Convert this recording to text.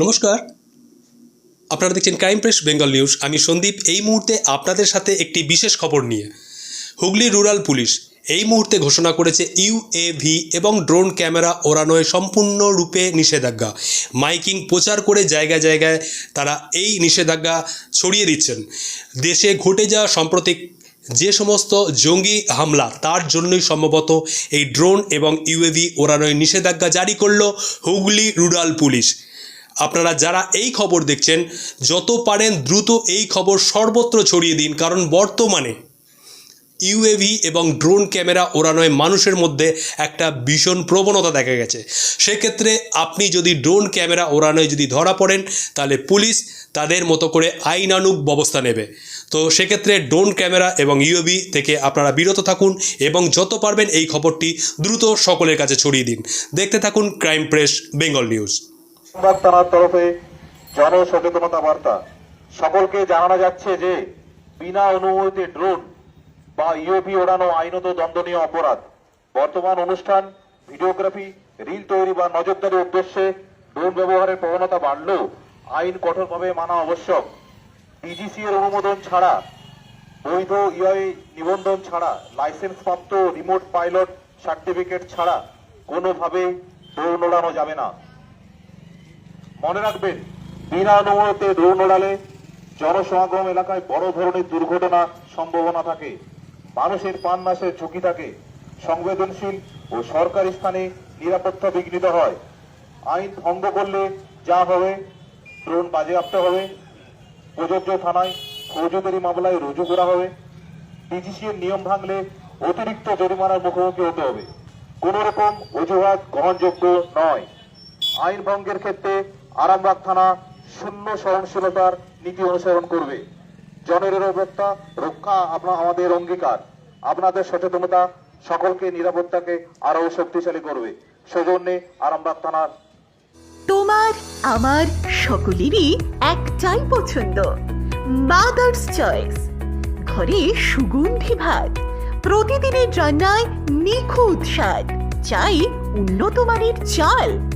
নমস্কার। আপনারা দেখছেন ক্রাইম প্রেস বেঙ্গল নিউজ আমি সন্দীপ, এই মুহূর্তে আপনাদের সাথে একটি বিশেষ খবর নিয়ে। হুগলি রুরাল পুলিশ এই মুহূর্তে ঘোষণা করেছে ইউএভি এবং ড্রোন ক্যামেরা ওড়ানোয় সম্পূর্ণরূপে নিষেধাজ্ঞা। মাইকিং প্রচার করে জায়গায় জায়গায় তারা এই নিষেধাজ্ঞা ছড়িয়ে দিচ্ছেন। দেশে ঘটে যাওয়া সাম্প্রতিক যে সমস্ত জঙ্গি হামলা, তার জন্যই সম্ভবত এই ড্রোন এবং ইউএভি ওড়ানোয় নিষেধাজ্ঞা জারি করল হুগলি রুরাল পুলিশ আপনারা যারা এই খবর দেখছেন, যত পারেন দ্রুত এই খবর সর্বত্র ছড়িয়ে দিন, কারণ বর্তমানে ইউএভি এবং ড্রোন ক্যামেরা ওড়ানোয় মানুষের মধ্যে একটা ভীষণ প্রবণতা দেখা গেছে। সেক্ষেত্রে আপনি যদি ড্রোন ক্যামেরা ওড়ানোয় যদি ধরা পড়েন, তাহলে পুলিশ তাদের মতো করে আইনানুগ ব্যবস্থা নেবে। তো সেক্ষেত্রে ড্রোন ক্যামেরা এবং ইউএভি থেকে আপনারা বিরত থাকুন এবং যত পারবেন এই খবরটি দ্রুত সকলের কাছে ছড়িয়ে দিন। দেখতে থাকুন ক্রাইম প্রেস, বেঙ্গল নিউজ। সংবাদ থানার তরফে জনসচেতনতা বার্তা। সকলকে জানানো যাচ্ছে যে, বিনা অনুমতিতে ড্রোন বা ইউপি ওড়ানো আইনত দণ্ডনীয় অপরাধ। বর্তমান অনুষ্ঠান, ভিডিওগ্রাফি, রিল তৈরি বা নজরদারির উদ্দেশ্যে ড্রোন ব্যবহারের প্রবণতা বাড়লেও আইন কঠোরভাবে মানা আবশ্যক। ডিজিসি এর অনুমোদন ছাড়া, বৈধ ইআই নিবন্ধন ছাড়া লাইসেন্স প্রাপ্ত রিমোট পাইলট সার্টিফিকেট ছাড়া কোনোভাবে ড্রোন ওড়ানো যাবে না। মনে রাখবেন বিনা অনুমতিতে ড্রোন ওড়ালে জনসমাগম এলাকায় বড় ধরনের দুর্ঘটনা সম্ভাবনা থাকে। মানুষের প্রাণ নাশের ঝুঁকি থাকে। সংবেদনশীল ও সরকারি স্থানে নিরাপত্তা বিঘ্নিত হয়। আইন ভঙ্গ করলে যা হবে, ড্রোন বাজেয়াপ্ত হবে। প্রযোজ্য থানায় ফৌজদারি মামলায় রুজু করা হবে। ডিজিসি এর নিয়ম ভাঙলে অতিরিক্ত জরিমানার মুখোমুখি হতে হবে। কোন রকম অজুহাত গ্রহণযোগ্য নয়। আইন ভঙ্গের ক্ষেত্রে আরামবাগ থানা শূন্য সহনশীলতার নীতি অনুসরণ করবে। জননিরাপত্তা রক্ষা আপনার আমাদের অঙ্গীকার। আপনাদের সচেতনতা সকলকে নিরাপত্তাকে আরও শক্তিশালী করবে। সেজন্য আরামবাগ থানার তোমার, আমার সকলেরই একটাই পছন্দ। মাদার্স চয়েস ঘরে সুগন্ধি ভাত। প্রতিদিনের রান্নায় নিখুঁত স্বাদ। চাই উন্নত মানের চাল।